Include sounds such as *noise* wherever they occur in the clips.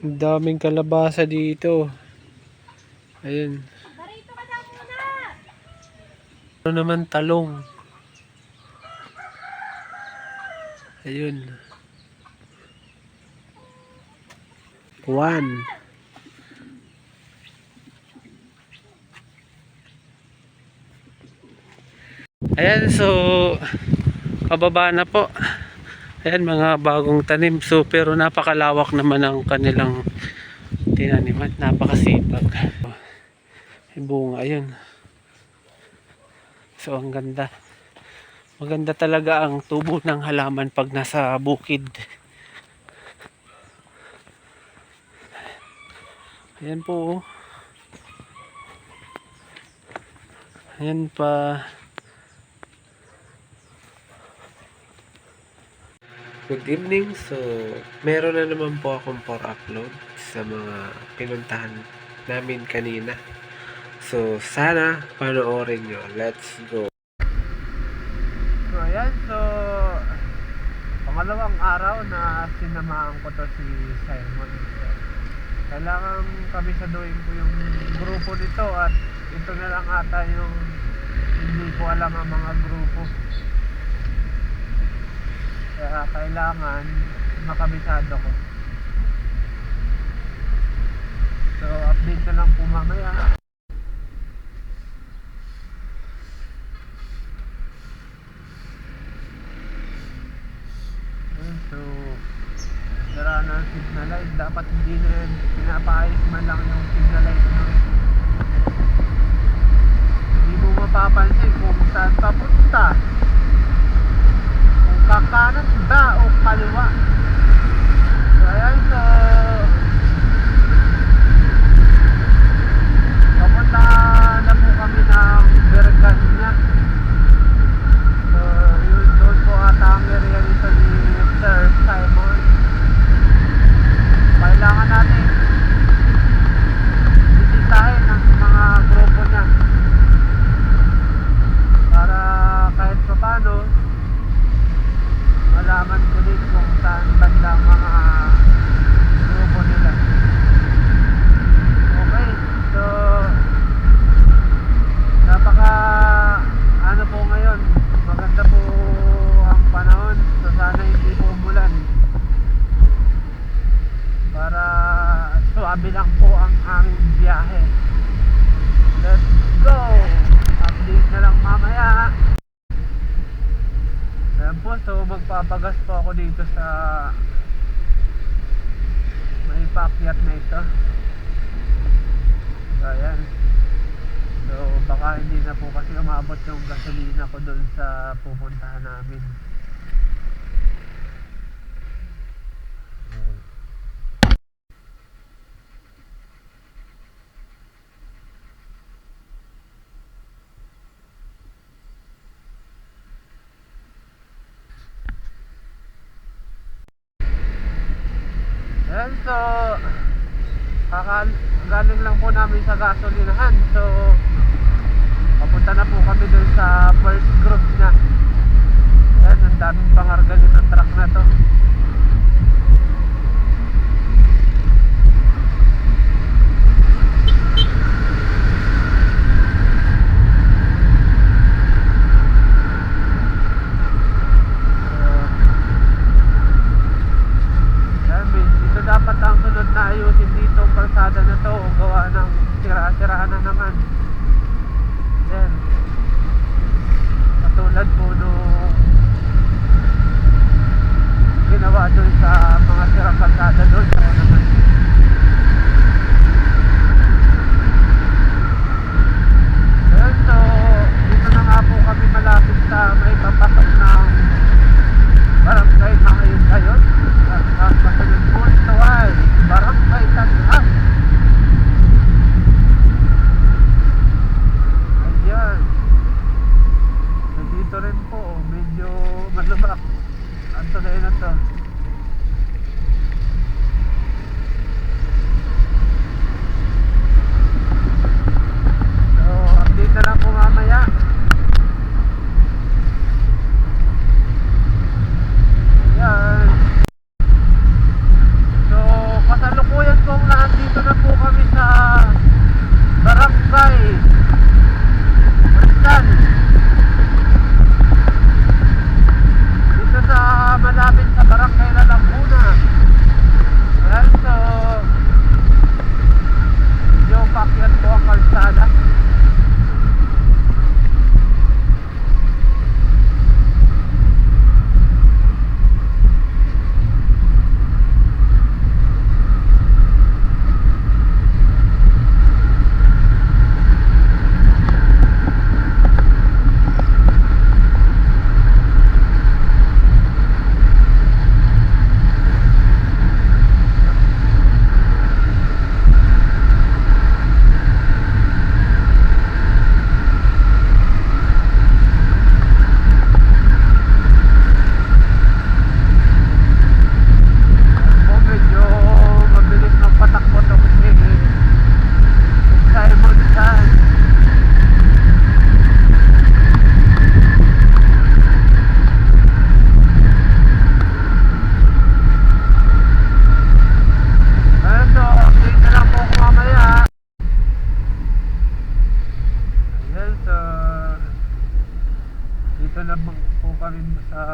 Ang daming kalabasa dito. Ayun. Ano naman talong. Ayun. One. Ayan, so pababa na po. Ayan, mga bagong tanim. So, pero napakalawak naman ang kanilang tinaniman. Napakasipag. May bunga, ayun. So, ang ganda. Maganda talaga ang tubo ng halaman pag nasa bukid. Ayan po. oh. Ayan pa. Good evening. So, meron na naman po akong for upload sa mga pinuntahan namin kanina. So, sana panoorin nyo. Let's go. So, ayan. So, pangalawang araw na sinamahan ko to si Simon. Kailangan kami saduin ko yung grupo nito at ito na lang ata yung hindi ko alam ang mga grupo. Kaya kailangan makabisado ko. So, update na lang po mamaya. So sira na signal light dapat hindi na pinapaayos man lang yung signal light no? hindi mo mapapansin kung saan papunta kakanan ba o kaliwa? So ayan so papunta na po kami ng Berganya. So yun doon po ata ang area nito ni Sir Simon. Kailangan natin bisitahin ang mga grupo niya para kahit pa paano malaman ko din kung saan banda ang mga grupo nila okay so napaka ano po ngayon maganda po ang panahon so sana hindi po umulan para suabe lang po ang aming biyahe let's go update na lang mamaya ayan po so magpapagas po ako dito sa may pakyat na ito so ayan so baka hindi na po kasi umabot yung gasolina ko dun sa pupuntahan namin Ayan, so kakal galing lang po namin sa gasolinahan. So papunta na po kami dun sa first group niya. Ayan, ang daming pangargalit ng truck na to.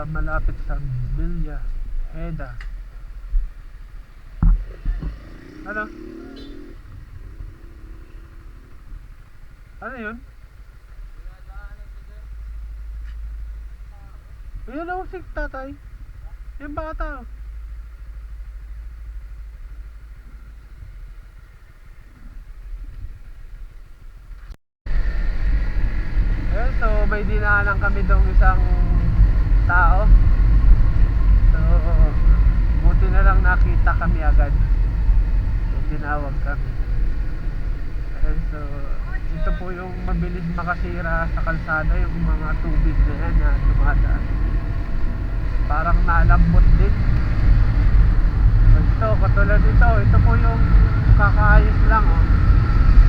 Malapit sa Villa Heda. Ano? Ano yun? Ayun ako si tatay. Yung bata. oh. Ayun, so may dinaanan kami dong isang tao. So, buti na lang nakita kami agad. So, tinawag kami. Ayun, so, ito po yung mabilis makasira sa kalsada, yung mga tubig na yan na dumadaan. Parang nalambot din. So, ito, katulad ito, ito po yung kakaayos lang. Oh.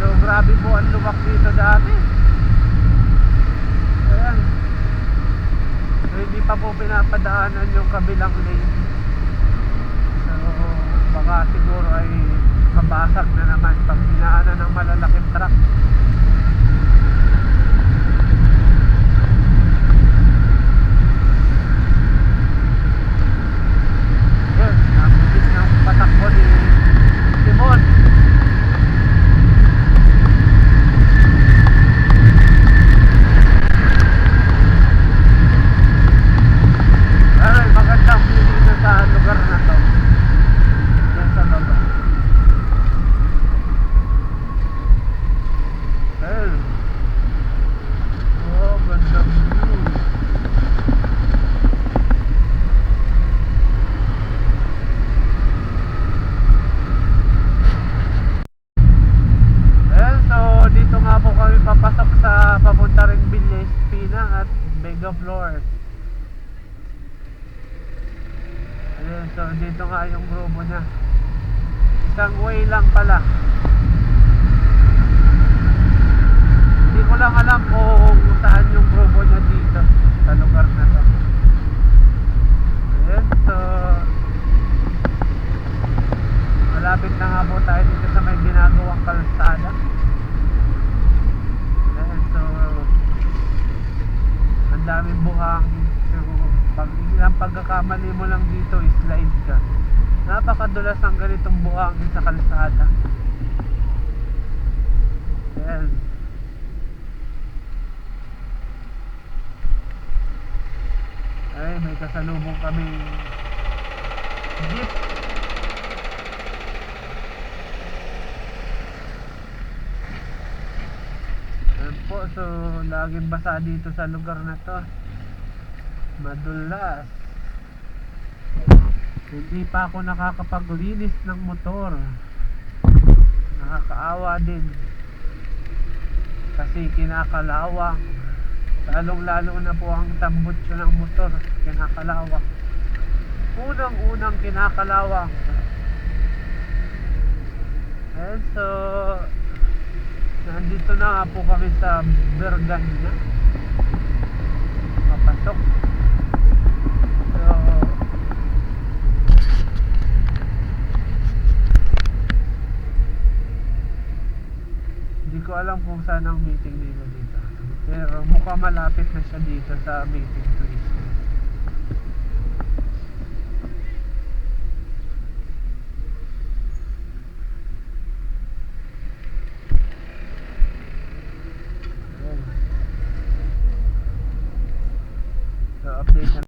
So, grabe po ang luwak dito dati. Ayan. So, hindi pa po pinapadaanan yung kabilang lane. So, baka siguro ay mabasag na naman pag dinaanan ng malalaking truck. Yun, nabutit ng patakbo ni Simon. Ay, magandang view dito sa lugar na to. Yan sa baba. Ayun. Oh, gandang view. Ayan, so dito nga po kami papasok sa papunta ring Villa Espina at Vega Flores. Ayan, so dito nga yung grupo niya. Isang way lang pala. Hindi ko lang alam kung saan yung grupo niya dito sa lugar na to. Ayan, so malapit na nga po tayo dito sa may ginagawang kalsada. Ayan, so ang daming buhangin. So, pag ang pagkakamali mo lang dito, slide ka. Napakadulas ang ganitong buhangin sa kalsada. Ayan. Ay, may kasalubong kami jeep. Ayan po, so laging basa dito sa lugar na to. Madulas. Hindi pa ako nakakapaglinis ng motor. Nakakaawa din. Kasi kinakalawang. Lalong lalo na po ang tambutso ng motor. Kinakalawang. Unang-unang kinakalawang. And so, nandito na nga po kami sa Berganya. Papasok. So, hindi ko alam kung saan ang meeting nila dito. Pero mukha malapit na siya dito sa meeting place. Ayan. So, update na.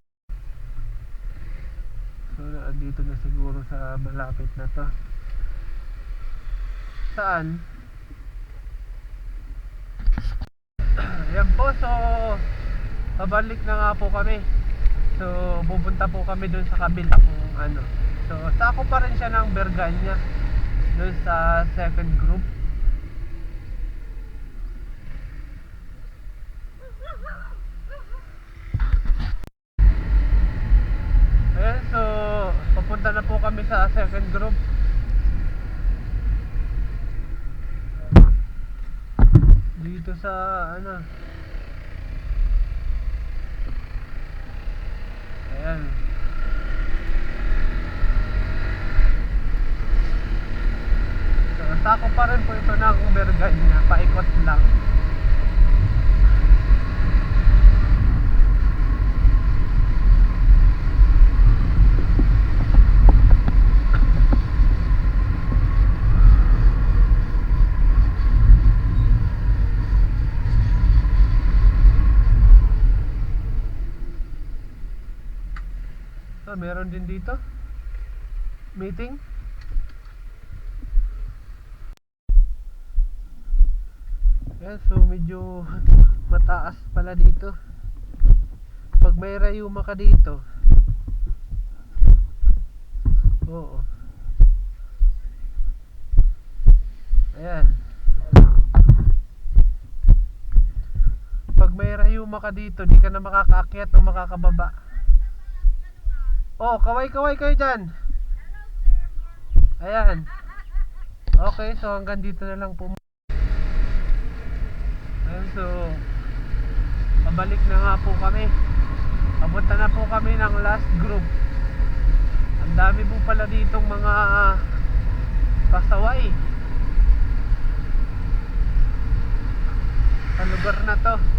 So, andito na siguro sa malapit na to. Saan? Ayan po, so pabalik na nga po kami. So, pupunta po kami dun sa kabilang ano. So, sako pa rin siya ng Berganya dun sa second group. Ayan, so papunta na po kami sa second group. Dito sa ano. Ayan. So, sako pa rin po ito ng Berganya, paikot lang. Meron din dito. Meeting. Yan, so medyo *laughs* mataas pala dito. Pag may rayuma ka dito. Oo. Ayan. Pag may rayuma ka dito, di ka na makakaakyat o makakababa. Oh, kaway-kaway kayo dyan. Ayan. Okay, so hanggang dito na lang po. Ayan, so pabalik na nga po kami. Papunta na po kami ng last group. Ang dami po pala ditong mga pasaway. Sa lugar na to.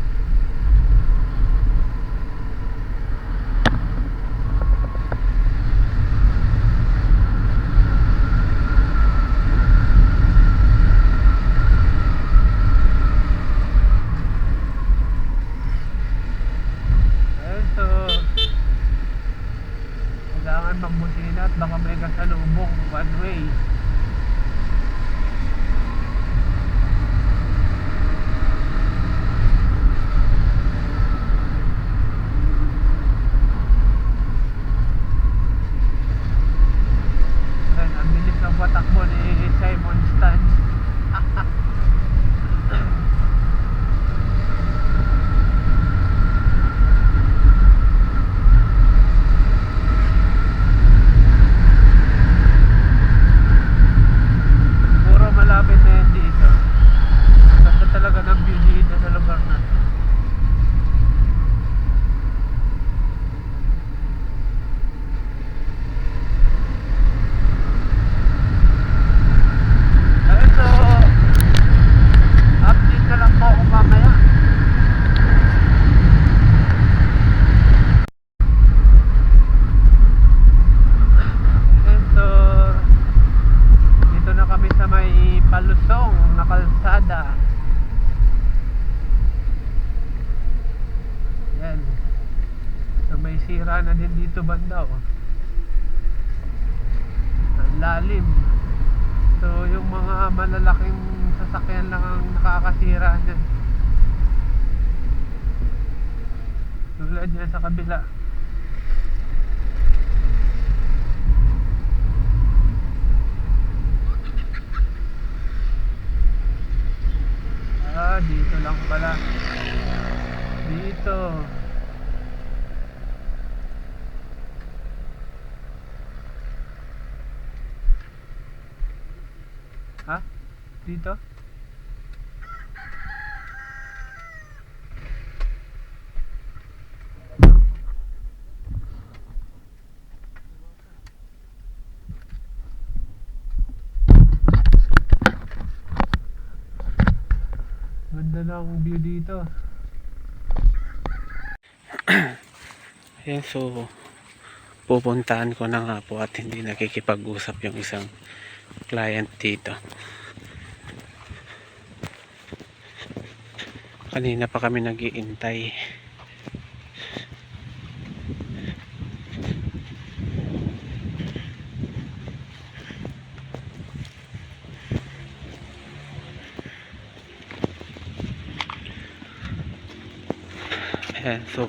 Dyan. Tulad yan sa kabila. Ah, dito lang pala. Dito. Ha? Dito? Ganda ng view dito. *clears throat* Ayan, so pupuntahan ko na nga po at hindi nakikipag-usap yung isang client dito. Kanina pa kami nagiintay. Ayan, so.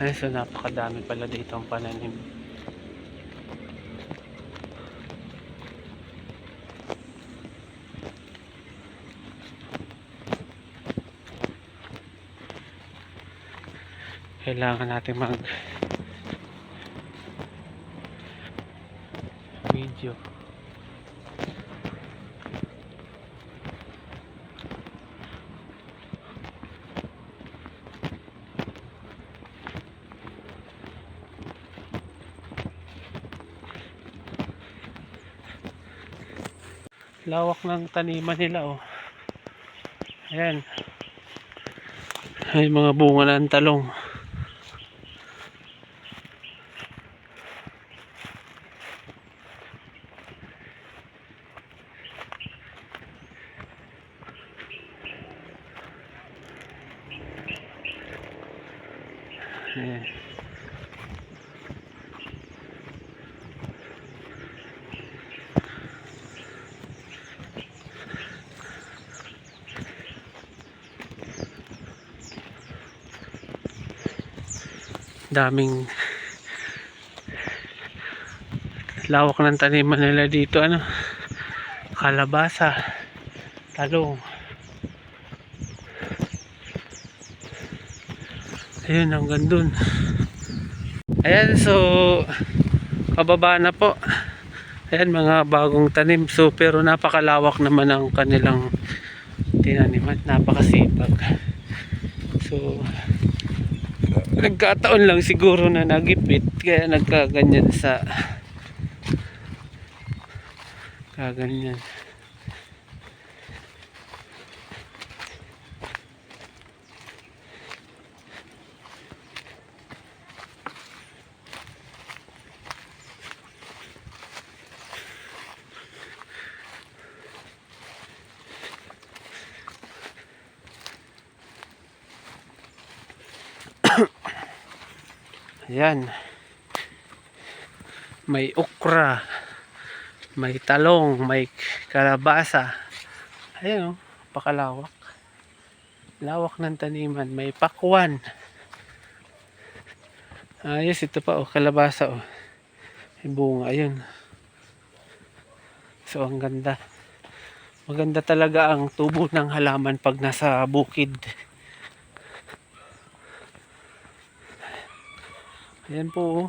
Ayan, so napakadami pala dito ang pananim. Kailangan natin mag video. Lawak ng taniman nila oh. Ayan. Ay mga bunga ng talong. Daming lawak ng taniman nila dito ano? Kalabasa talong. Ayun hanggang dun. Ayan so pababa na po. Ayan mga bagong tanim. So pero napakalawak naman ang kanilang tinaniman. Napakasipag. So nagkataon lang siguro na nagipit kaya nagkaganyan sa kaganyan Ayan. May okra. May talong. May kalabasa. Ayan o. Pakalawak. Lawak ng taniman. May pakwan. Ayos. Ito pa o. Kalabasa o. May bunga. Ayun. So ang ganda. Maganda talaga ang tubo ng halaman pag nasa bukid. Ayan po. oh.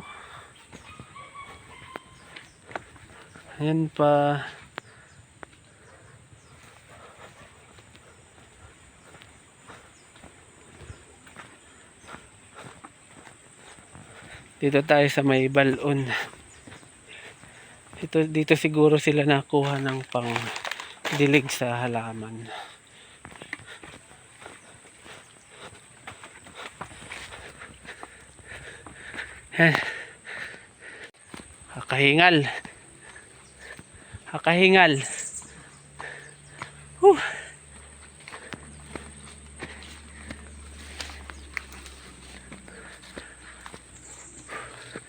Ayan pa. Dito tayo sa may balon. Ito, dito siguro sila nakuha ng pang dilig sa halaman. Yan. *sighs* Hakahingal. Hakahingal. Huh.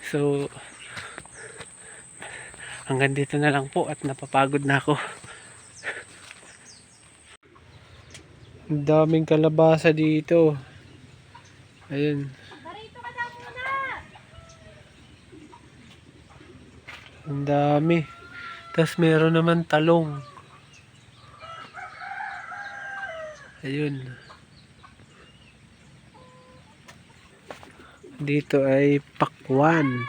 So, hanggang dito na lang po at napapagod na ako. Ang daming kalabasa dito. Ayun. Ang dami. Tapos meron naman talong. Ayun. Dito ay pakwan.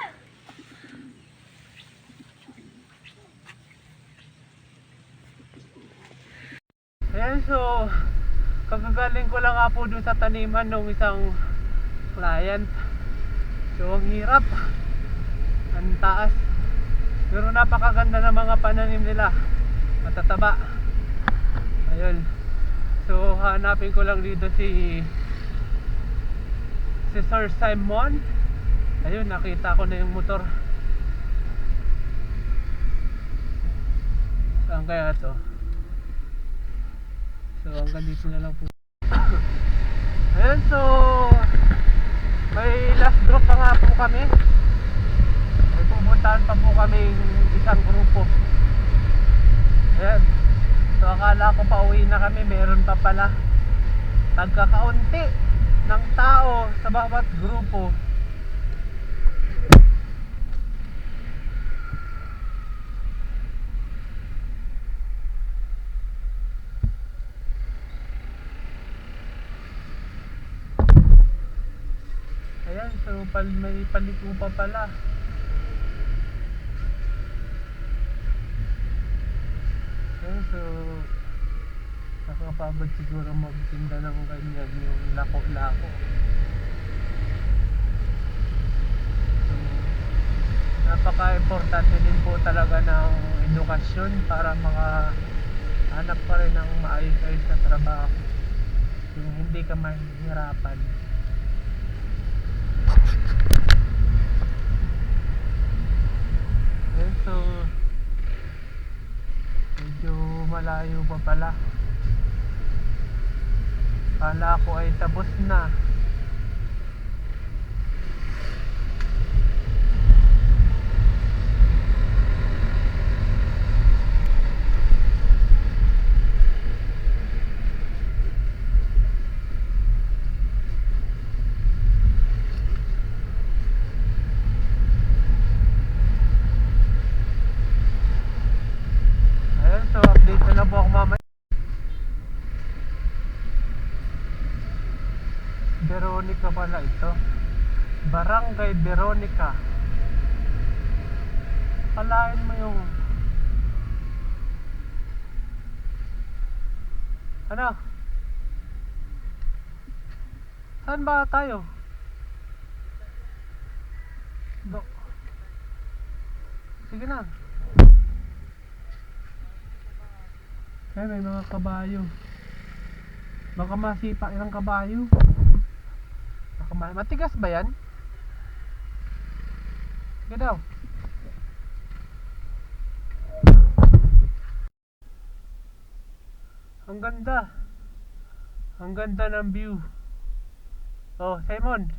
Ayan, so kagagaling ko lang nga po dun sa taniman ng isang client. So ang hirap. Ang taas. Pero napakaganda ng mga pananim nila. Matataba. Ayun. So hanapin ko lang dito si si Sir Simon. Ayun, nakita ko na yung motor. Saan kaya to? So hanggang dito na lang po. Ayun, so may last drop pa nga po kami. Pupuntahan pa po kami isang grupo. Ayan. So akala ko pa uwi na kami, meron pa pala. Tagkakaunti ng tao sa bawat grupo. Ayan, so pal may paliko pa pala. Ayan, so nakakapagod siguro magtinda ng ganyan yung lako-lako. So, napaka-importante din po talaga ng edukasyon para mga hanap pa rin ng maayos-ayos na trabaho. Yung hindi ka mahihirapan. Ayun, so medyo malayo pa pala. Kala ko ay tapos na. pala ito. Barangay Veronica. Palain mo yung... Ano? Saan ba tayo? Do. Sige na. Eh, may mga kabayo. Baka masipa ilang kabayo. Baka ma- matigas ba yan? Sige daw. Ang ganda. Ang ganda ng view. Oh, Simon.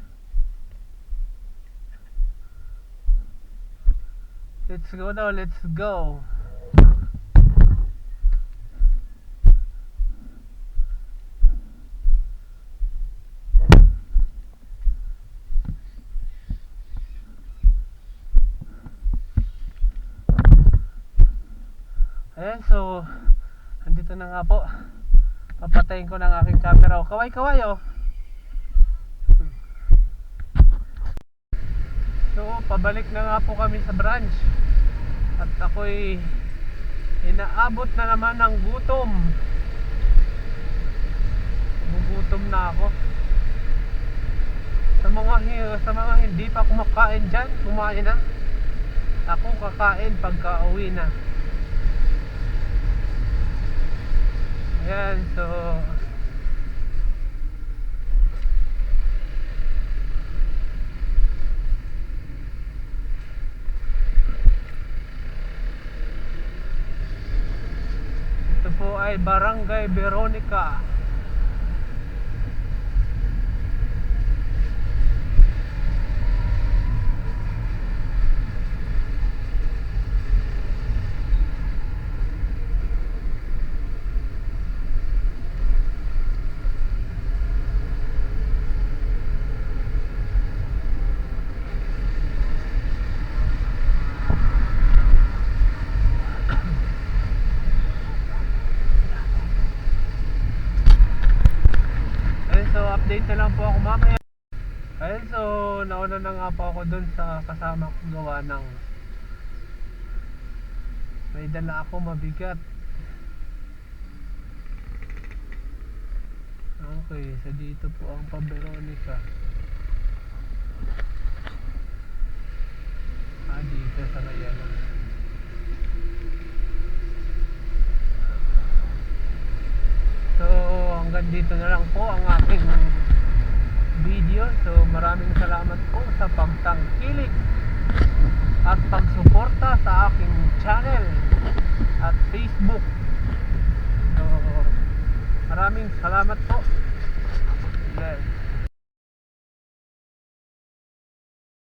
Let's go now, let's go. Ayan, so andito na nga po. Papatayin ko ng aking camera. Oh, kaway-kaway oh. So, pabalik na nga po kami sa branch. At ako'y inaabot na naman ng gutom. Gugutom na ako. Sa mga sa mga hindi pa kumakain diyan, kumain na. Ako kakain pagka uwi na. Ayan, so Ito po ay Barangay Veronica. Ayun, so update na lang po ako mamaya. Ayun, so nauna na nga po ako dun sa kasama kong gawa ng may dala ako mabigat. Okay, sa dito po ang pa Veronica. Ah, dito sa Mayala. So, hanggang dito na lang po ang aking video. So, maraming salamat po sa pagtangkilik at pagsuporta sa aking channel at Facebook. So, maraming salamat po. Yes.